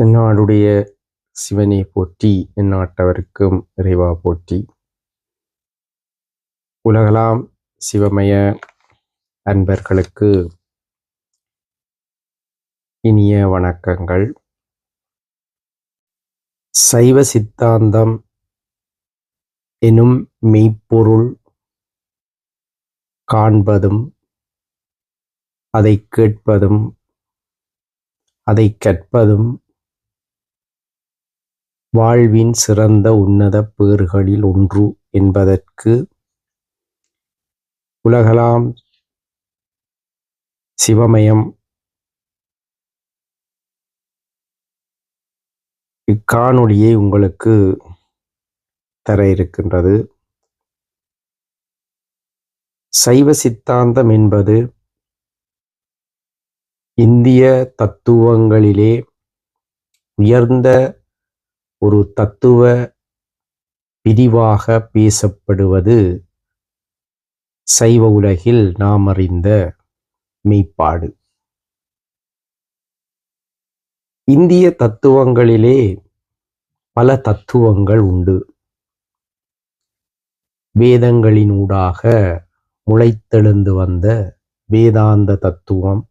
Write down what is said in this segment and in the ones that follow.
தென்னாடுடைய சிவனே போற்றி எந்நாட்டவருக்கும் இறைவா போற்றி. உலகலாம் சிவமய அன்பர்களுக்கு இனிய வணக்கங்கள். சைவ சித்தாந்தம் எனும் மெய்ப்பொருள் காண்பதும் அதை கேட்பதும் அதை கற்பதும் வாழ்வின் சிறந்த உன்னத பேறுகளில் ஒன்று என்பதற்கு உலகலாம் சிவமயம். இக்காணொளியை உங்களுக்கு தர இருக்கின்றது. சைவ சித்தாந்தம் என்பது இந்திய தத்துவங்களிலே உயர்ந்த ஒரு தத்துவ பிரிவாக பேசப்படுவது சைவ உலகில் நாம் அறிந்த மெய்ப்பாடு. இந்திய தத்துவங்களிலே பல தத்துவங்கள் உண்டு. வேதங்களினூடாக முளைத்தெழுந்து வந்த வேதாந்த தத்துவம்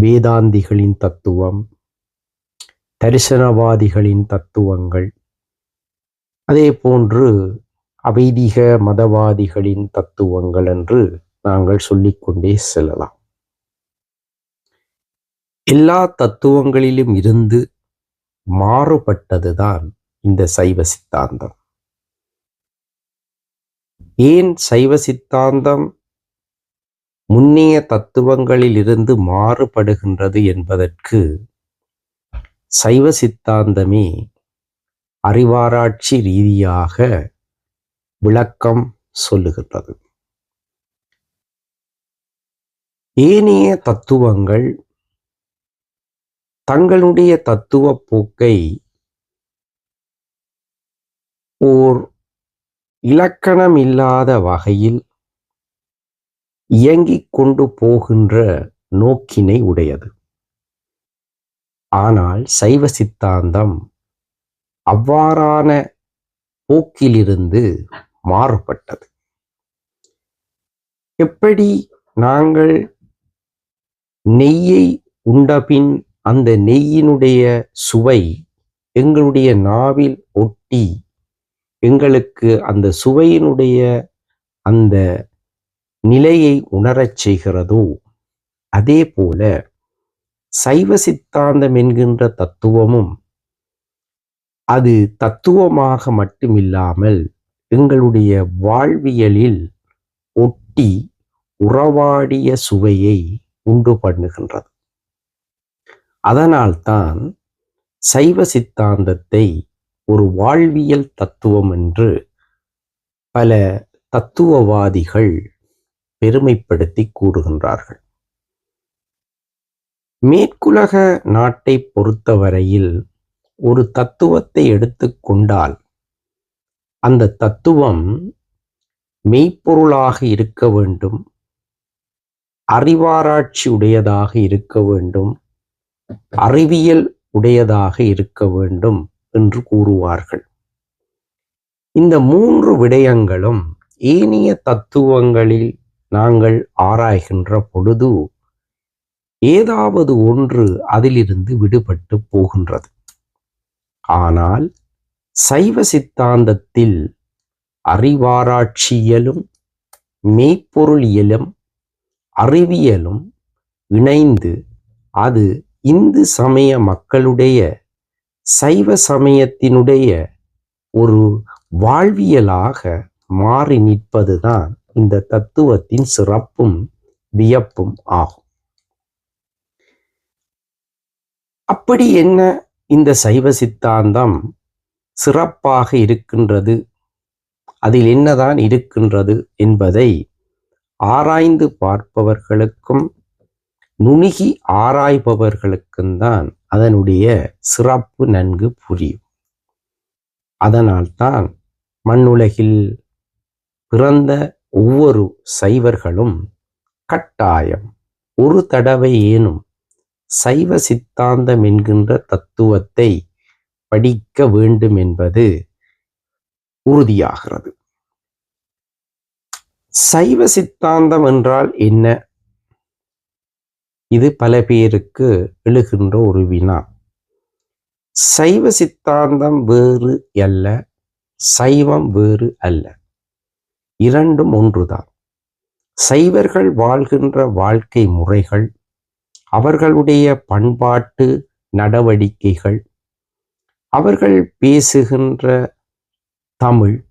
வேதாந்திகளின் தத்துவம் தரிசனவாதிகளின் தத்துவங்கள். அதே போன்று அவைதிக மதவாதிகளின் தத்துவங்கள் என்று நாங்கள் சொல்லிக்கொண்டே செல்லலாம். எல்லா தத்துவங்களிலும் இருந்து மாறுபட்டதுதான் இந்த சைவ சித்தாந்தம். ஏன் சைவ சித்தாந்தம் முன்னைய தத்துவங்களில் இருந்து மாறுபடுகின்றது என்பதற்கு சைவ சித்தாந்தமே அறிவாராய்ச்சி ரீதியாக விளக்கம் சொல்லுகின்றது. ஏனைய தத்துவங்கள் தங்களுடைய தத்துவ போக்கை ஓர் இலக்கணம் இல்லாத வகையில் இயங்கிக் கொண்டு போகின்ற நோக்கினை உடையது. ஆனால் சைவ சித்தாந்தம் அவ்வாறான போக்கிலிருந்து மாறுபட்டது. எப்படி நாங்கள் நெய்யை உண்டபின் அந்த நெய்யினுடைய சுவை எங்களுடைய நாவில் ஒட்டி எங்களுக்கு அந்த சுவையினுடைய அந்த நிலையை உணரச் செய்கிறதோ அதே போல சைவ சித்தாந்தம் என்கின்ற தத்துவமும் அது தத்துவமாக மட்டுமில்லாமல் எங்களுடைய வாழ்வியலில் ஒட்டி உறவாடிய சுவையை உண்டு பண்ணுகின்றது. அதனால்தான் சைவ சித்தாந்தத்தை ஒரு வாழ்வியல் தத்துவம் என்று பல தத்துவவாதிகள் பெருமைப்படுத்தி கூறுகின்றார்கள். மேற்குலக நாட்டை பொறுத்தவரையில் ஒரு தத்துவத்தை எடுத்துக்கொண்டால் அந்த தத்துவம் மெய்ப்பொருளாக இருக்க வேண்டும் அறிவாராய்ச்சி உடையதாக இருக்க வேண்டும் அறிவியல் உடையதாக இருக்க வேண்டும் என்று கூறுவார்கள். இந்த மூன்று விடயங்களும் ஏனைய தத்துவங்களில் நாங்கள் ஆராய்கின்ற பொழுது ஏதாவது ஒன்று அதிலிருந்து விடுபட்டு போகின்றது. ஆனால் சைவ சித்தாந்தத்தில் அறிவாராய்ச்சியலும் மெய்ப்பொருளியலும் அறிவியலும் இணைந்து அது இந்து சமய மக்களுடைய சைவ சமயத்தினுடைய ஒரு வாழ்வியலாக மாறி நிற்பதுதான் இந்த தத்துவத்தின் சிறப்பும் வியப்பும் ஆகும். அப்படி என்ன இந்த சைவ சித்தாந்தம் சிறப்பாக இருக்கின்றது? அதில் என்னதான் இருக்கின்றது என்பதை ஆராய்ந்து பார்ப்பவர்களுக்கும் நுணுகி ஆராய்பவர்களுக்கும் தான் அதனுடைய சிறப்பு நன்கு புரியும். அதனால்தான் மண்ணுலகில் பிறந்த ஒவ்வொரு சைவர்களும் கட்டாயம் ஒரு தடவை ஏனும் சைவ சித்தாந்தம் என்கின்ற தத்துவத்தை படிக்க வேண்டும் என்பது உறுதியாகிறது. சைவ சித்தாந்தம் என்றால் என்ன? இது பல பேருக்கு எழுகின்ற ஒரு வினா. சைவ சித்தாந்தம் வேறு அல்ல சைவம் வேறு அல்ல. இரண்டும் ஒன்றுதான். சைவர்கள் வாழ்கின்ற வாழ்க்கை முறைகள் அவர்களுடைய பண்பாட்டு நடவடிக்கைகள் அவர்கள் பேசுகின்ற தமிழ்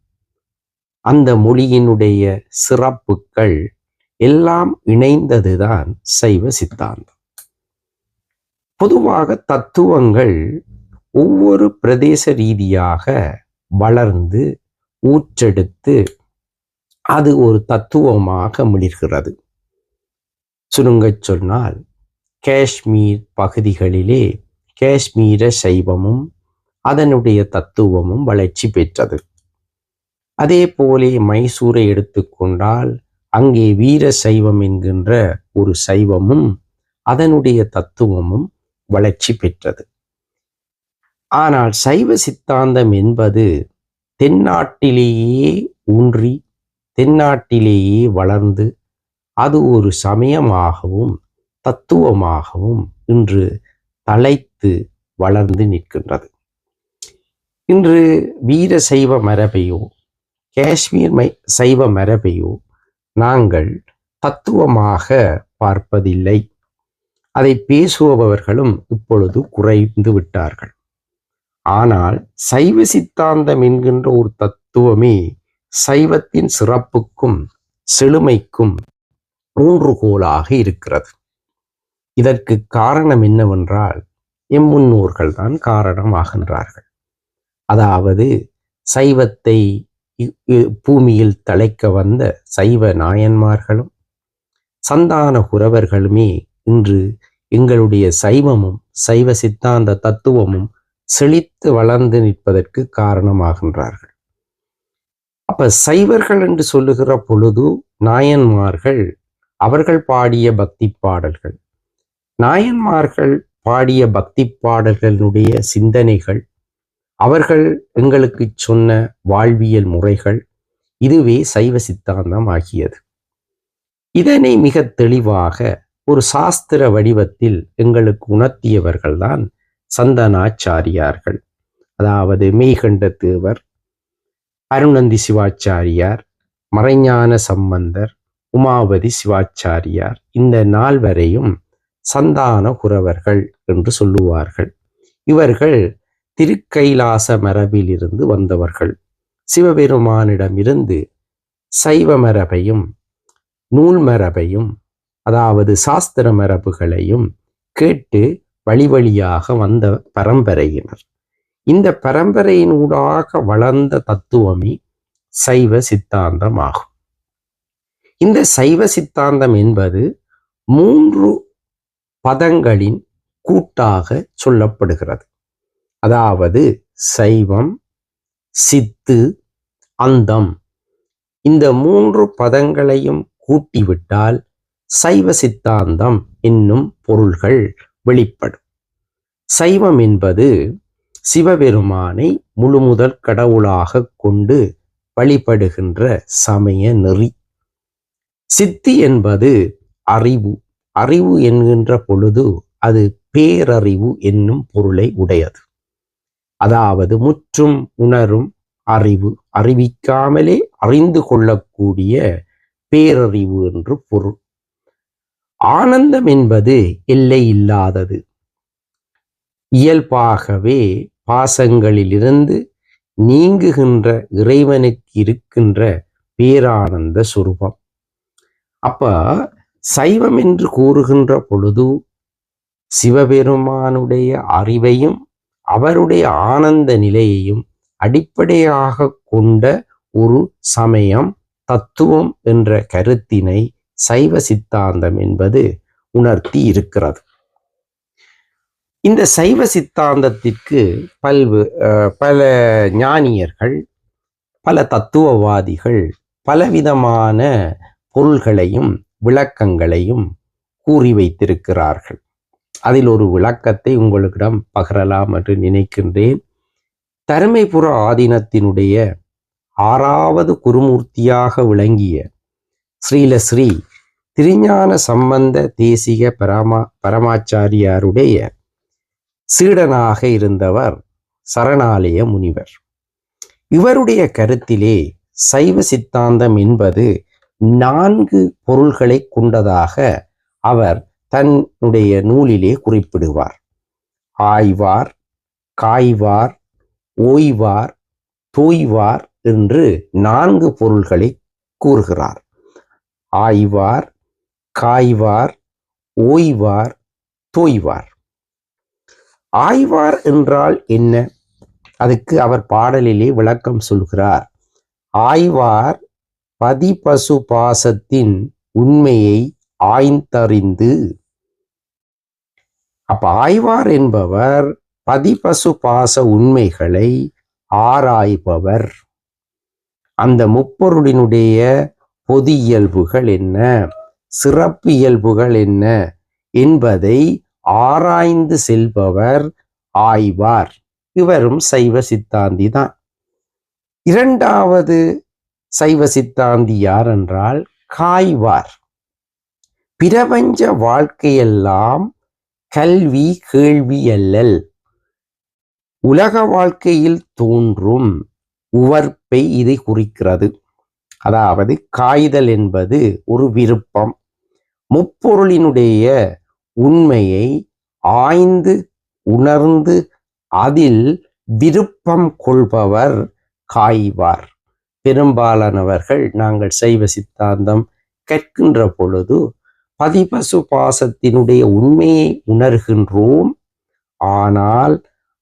அந்த மொழியினுடைய சிறப்புகள் எல்லாம் இணைந்ததுதான் சைவ சித்தாந்தம். பொதுவாக தத்துவங்கள் ஒவ்வொரு பிரதேச ரீதியாக வளர்ந்து ஊற்றெடுத்து அது ஒரு தத்துவமாக மிளிர்கிறது. சுருங்கச் சொன்னால் காஷ்மீர் பகுதிகளிலே காஷ்மீர சைவமும் அதனுடைய தத்துவமும் வளர்ச்சி பெற்றது. அதே போலே மைசூரை எடுத்துக்கொண்டால் அங்கே வீர சைவம் என்கின்ற ஒரு சைவமும் அதனுடைய தத்துவமும் வளர்ச்சி பெற்றது. ஆனால் சைவ சித்தாந்தம் என்பது தென்னாட்டிலேயே ஊன்றி தென்னாட்டிலேயே வளர்ந்து அது ஒரு சமயமாகவும் தத்துவமாகவும் இன்று தலைத்து வளர்ந்து நிற்கின்றது. இன்று வீர சைவ மரபையோ காஷ்மீர் மை சைவ மரபையோ நாங்கள் தத்துவமாக பார்ப்பதில்லை. அதை பேசுபவர்களும் இப்பொழுது குறைந்து விட்டார்கள். ஆனால் சைவ சித்தாந்தம் என்கின்ற ஒரு தத்துவமே சைவத்தின் சிறப்புக்கும் செழுமைக்கும் ஊன்றுகோலாக இருக்கிறது. இதற்கு காரணம் என்னவென்றால் எம் முன்னோர்கள் தான் காரணமாகின்றார்கள் அதாவது சைவத்தை பூமியில் தழைக்க வந்த சைவ நாயன்மார்களும் சந்தான குறவர்களுமே இன்று எங்களுடைய சைவமும் சைவ சித்தாந்த தத்துவமும் செழித்து வளர்ந்து நிற்பதற்கு காரணமாகின்றார்கள் அப்ப சைவர்கள் என்று சொல்லுகிற பொழுது நாயன்மார்கள் அவர்கள் பாடிய பக்தி பாடல்கள் நாயன்மார்கள் பாடிய பக்தி பாடல்களுடைய சிந்தனைகள் அவர்கள் எங்களுக்கு சொன்ன வாழ்வியல் முறைகள் இதுவே சைவ சித்தாந்தம் ஆகியது. இதனை மிக தெளிவாக ஒரு சாஸ்திர வடிவத்தில் எங்களுக்கு உணர்த்தியவர்கள்தான் சந்தனாச்சாரியார்கள். அதாவது மெய்கண்ட தேவர் அருணந்தி சிவாச்சாரியார் மறைஞான சம்பந்தர் உமாவதி சிவாச்சாரியார் இந்த நால்வரையும் சந்தான குறவர்கள் என்று சொல்லுவார்கள். இவர்கள் திருக்கைலாச மரபிலிருந்து வந்தவர்கள். சிவபெருமானிடமிருந்து சைவ மரபையும் நூல் மரபையும் அதாவது சாஸ்திர மரபுகளையும் கேட்டு வழி வழியாக வந்த பரம்பரையினர். இந்த பரம்பரையினூடாக வளர்ந்த தத்துவமே சைவ சித்தாந்தம் ஆகும் இந்த சைவ சித்தாந்தம் என்பது மூன்று பதங்களின் கூட்டாக சொல்லப்படுகிறது. அதாவது சைவம் சித்து அந்தம். இந்த மூன்று பதங்களையும் கூட்டிவிட்டால் சைவ சித்தாந்தம் என்னும் பொருள்கள் வெளிப்படும். சைவம் என்பது சிவபெருமானை முழுமுதல் கடவுளாக கொண்டு வழிபடுகின்ற சமய நெறி. சித்தி என்பது அறிவு அறிவு என்கின்ற பொழுது அது பேரறிவு என்னும் பொருளை உடையது. அதாவது முற்றும் உணரும் அறிவு அறிவிக்காமலே அறிந்து கொள்ளக்கூடிய பேரறிவு என்று பொருள். ஆனந்தம் என்பது எல்லை இல்லாதது. இயல்பாகவே பாசங்களிலிருந்து நீங்குகின்ற இறைவனுக்கு இருக்கின்ற பேரானந்த சுரூபம். அப்ப சைவம் என்று கூறுகின்ற பொழுது சிவபெருமானுடைய அறிவையும் அவருடைய ஆனந்த நிலையையும் அடிப்படையாக கொண்ட ஒரு சமயம் தத்துவம் என்ற கருத்தினை சைவ சித்தாந்தம் என்பது உணர்த்தி இருக்கிறது. இந்த சைவ சித்தாந்தத்திற்கு பல்வு பல ஞானியர்கள் பல தத்துவவாதிகள் பலவிதமான பொருள்களையும் விளக்கங்களையும் கூறி வைத்திருக்கிறார்கள். அதில் ஒரு விளக்கத்தை உங்களிடம் பகரலாம் என்று நினைக்கின்றேன். தருமைபுர ஆதீனத்தினுடைய ஆறாவது குருமூர்த்தியாக விளங்கிய ஸ்ரீலஸ்ரீ திருஞான சம்பந்த தேசிக பரமா பரமாச்சாரியாருடைய சீடனாக இருந்தவர் சரணாலய முனிவர். இவருடைய கருத்திலே சைவ சித்தாந்தம் என்பது நான்கு பொருள்களை கொண்டதாக அவர் தன்னுடைய நூலிலே குறிப்பிடுவார். ஆய்வார் காய்வார் ஓய்வார் தோய்வார் என்று நான்கு பொருள்களை கூறுகிறார். ஆய்வார் காய்வார் ஓய்வார் தோய்வார். ஆய்வார் என்றால் என்ன? அதுக்கு அவர் பாடலிலே விளக்கம் சொல்கிறார். ஆய்வார் பதிபசு பாசத்தின் உண்மையை ஆய்ந்தறிந்து. அப்ப ஆய்வார் என்பவர் பதிபசு பாச உண்மைகளை ஆராய்பவர். அந்த முப்பொருளினுடைய பொது இயல்புகள் என்ன? சிறப்பு இயல்புகள் என்ன? என்பதை ஆராய்ந்து செல்பவர் ஆய்வார். இவரும் சைவ சித்தாந்தி தான். இரண்டாவது சைவ சித்தாந்தி யார் என்றால் காய்வார். பிரபஞ்ச வாழ்க்கையெல்லாம் கல்வி கேள்வி அல்லல். உலக வாழ்க்கையில் தோன்றும் உவர்ப்பை இதை குறிக்கிறது. அதாவது காய்தல் என்பது ஒரு விருப்பம். முப்பொருளினுடைய உண்மையை ஆய்ந்து உணர்ந்து அதில் விருப்பம் கொள்பவர் காய்வார். பெரும்பாலானவர்கள் நாங்கள் சைவ சித்தாந்தம் கற்கின்ற பொழுது பதிபசு பாசத்தினுடைய உண்மையை உணர்கின்றோம். ஆனால்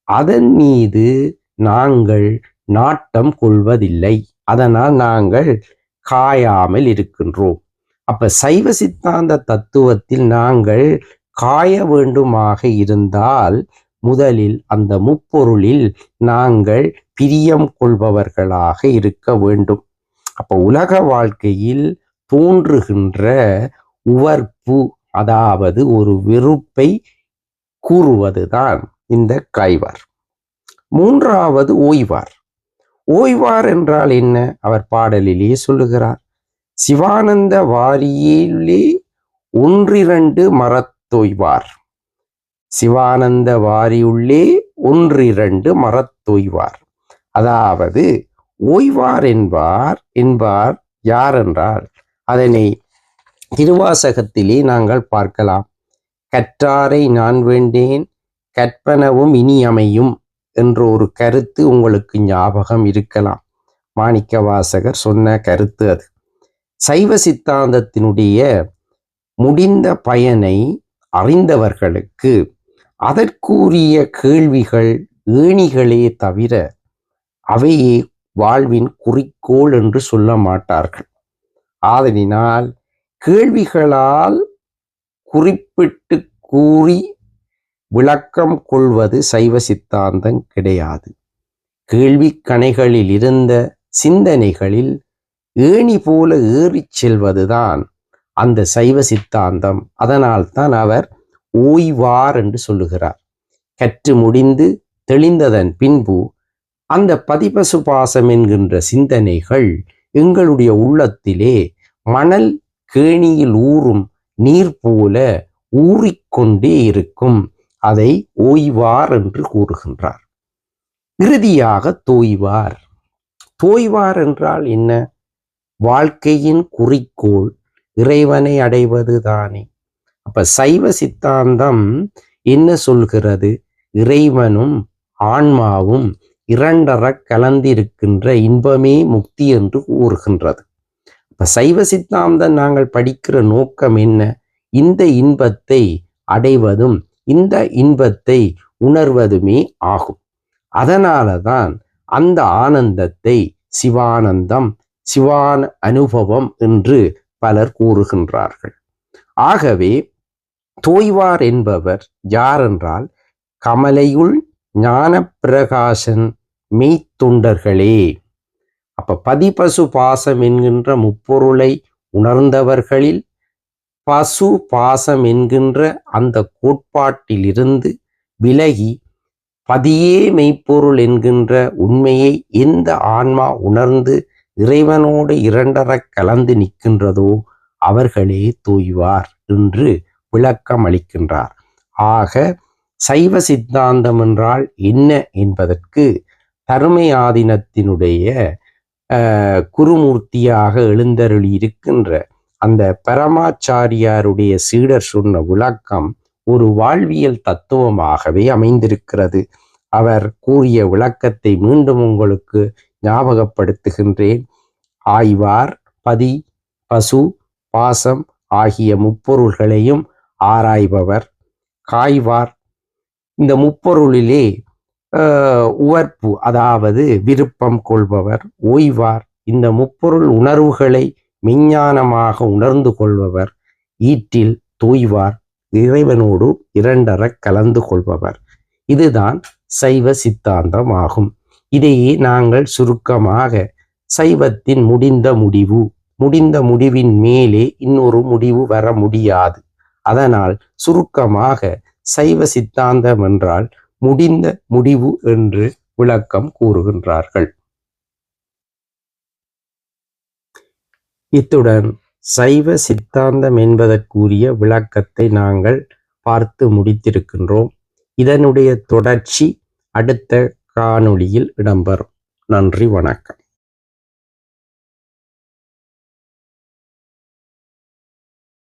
அதன் மீது நாங்கள் நாட்டம் கொள்வதில்லை. அதனால் நாங்கள் காயாமல் இருக்கின்றோம். அப்ப சைவ சித்தாந்த தத்துவத்தில் நாங்கள் காய வேண்டுமாக இருந்தால் முதலில் அந்த முப்பொருளில் நாங்கள் பிரியம் கொள்பவர்களாக இருக்க வேண்டும். அப்போ உலக வாழ்க்கையில் தோன்றுகின்ற உவர்ப்பு அதாவது ஒரு வெறுப்பை கூறுவதுதான் இந்த காய்வார் மூன்றாவது ஓய்வார். ஓய்வார் என்றால் என்ன? அவர் பாடலிலேயே சொல்லுகிறார். சிவானந்த வாரியிலே ஒன்றிரண்டு மரத்தொய்வார். சிவானந்த வாரியுள்ளே ஒன்றிரண்டு மரத்தோய்வார். அதாவது ஓய்வார் என்பார் என்பார் யார் என்றால் அதனை திருவாசகத்திலே நாங்கள் பார்க்கலாம். கற்றாரை நான் வேண்டேன் கற்பனவும் இனி அமையும் என்ற ஒரு கருத்து உங்களுக்கு ஞாபகம் இருக்கலாம். மாணிக்க வாசகர் சொன்ன கருத்து அது. சைவ சித்தாந்தத்தினுடைய முடிந்த பயனை அறிந்தவர்களுக்கு அதற்குரிய கேள்விகள் ஏணிகளே தவிர அவையே வாழ்வின் குறிக்கோள் என்று சொல்ல மாட்டார்கள். ஆதலினால் கேள்விகளால் குறிப்பிட்டு கூறி விளக்கம் கொள்வது சைவ சித்தாந்தம் கிடையாது. கேள்வி கணைகளில் இருந்த சிந்தனைகளில் ஏணி போல ஏறிச் செல்வதுதான் அந்த சைவ சித்தாந்தம். அதனால் தான் அவர் ஓய்வார் என்று சொல்லுகிறார். கற்று முடிந்து தெளிந்ததன் பின்பு அந்த பதிபசு பாசம் என்கின்ற சிந்தனைகள் எங்களுடைய உள்ளத்திலே மணல் கேணியில் ஊறும் நீர் போல ஊறிக்கொண்டே இருக்கும். அதை ஓய்வார் என்று கூறுகின்றார். இறுதியாக தோய்வார். தோய்வார் என்றால் என்ன? வாழ்க்கையின் குறிக்கோள் இறைவனை அடைவது தானே அப்ப சைவ சித்தாந்தம் என்ன சொல்கிறது? இறைவனும் ஆன்மாவும் இரண்டற கலந்திருக்கின்ற இன்பமே முக்தி என்று கூறுகின்றது. இப்ப சைவ சித்தாந்தம் நாங்கள் படிக்கிற நோக்கம் என்ன? இந்த இன்பத்தை அடைவதும் இந்த இன்பத்தை உணர்வதுமே ஆகும். அதனால தான் அந்த ஆனந்தத்தை சிவானந்தம் சிவான அனுபவம் என்று பலர் கூறுகின்றார்கள். ஆகவே தோய்வார் என்பவர் யார் என்றால் கமலையுள் ஞான பிரகாசன் மெய்த்தொண்டர்களே. அப்ப பதிபசு பாசம் என்கின்ற முப்பொருளை உணர்ந்தவர்களில் பசு பாசம் என்கின்ற அந்த கோட்பாட்டிலிருந்து விலகி பதியே மெய்ப்பொருள் என்கின்ற உண்மையை எந்த ஆன்மா உணர்ந்து இறைவனோடு இரண்டற கலந்து நிற்கின்றதோ அவர்களே தூய்வார் என்று விளக்கம் அளிக்கின்றார். ஆக சைவ சித்தாந்தம் என்றால் என்ன என்பதற்கு தருமை ஆதீனத்தினுடைய குருமூர்த்தியாக எழுந்தருளி இருக்கின்ற அந்த பரமாச்சாரியாருடைய சீடர் சொன்ன விளக்கம் ஒரு வாழ்வியல் தத்துவமாகவே அமைந்திருக்கிறது. அவர் கூறிய விளக்கத்தை மீண்டும் உங்களுக்கு ஞாபகப்படுத்துகின்றேன். ஆய்வார் பதி பசு பாசம் ஆகிய முப்பொருள்களையும் ஆராய்பவர் காய்வார் இந்த முப்பொருளிலே ஆஹ், உவர்ப்பு அதாவது விருப்பம் கொள்பவர் ஓய்வார் இந்த முப்பொருள் உணர்வுகளை மெஞ்ஞானமாக உணர்ந்து கொள்பவர் ஈற்றில் தூய்வார் இறைவனோடு இரண்டற கலந்து கொள்பவர். இதுதான் சைவ சித்தாந்தம் ஆகும். இதையே நாங்கள் சுருக்கமாக சைவத்தின் முடிந்த முடிவு முடிந்த முடிவின் மேலே இன்னொரு முடிவு வர முடியாது. அதனால் சுருக்கமாக சைவ சித்தாந்தம் என்றால் முடிந்த முடிவு என்று விளக்கம் கூறுகின்றார்கள். இத்துடன் சைவ சித்தாந்தம் என்பதற்குரிய விளக்கத்தை நாங்கள் பார்த்து முடித்திருக்கின்றோம். இதனுடைய தொடர்ச்சி அடுத்த காணொளியில் இடம்பெறும். நன்றி வணக்கம்.